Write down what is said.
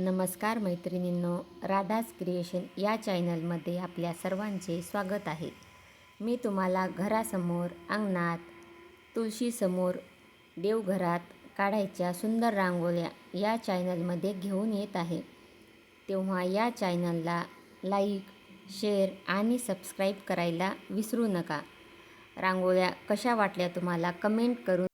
नमस्कार मैत्रिणींनो राधास क्रिएशन या चॅनलमध्ये आपल्या सर्वांचे स्वागत आहे. मी तुम्हाला घरासमोर अंगणात तुळशीसमोर देवघरात काढायच्या सुंदर रांगोळ्या या चॅनलमध्ये घेऊन येत आहे. तेव्हा या चॅनलला लाईक शेअर आणि सबस्क्राईब करायला विसरू नका. रांगोळ्या कशा वाटल्या तुम्हाला कमेंट करून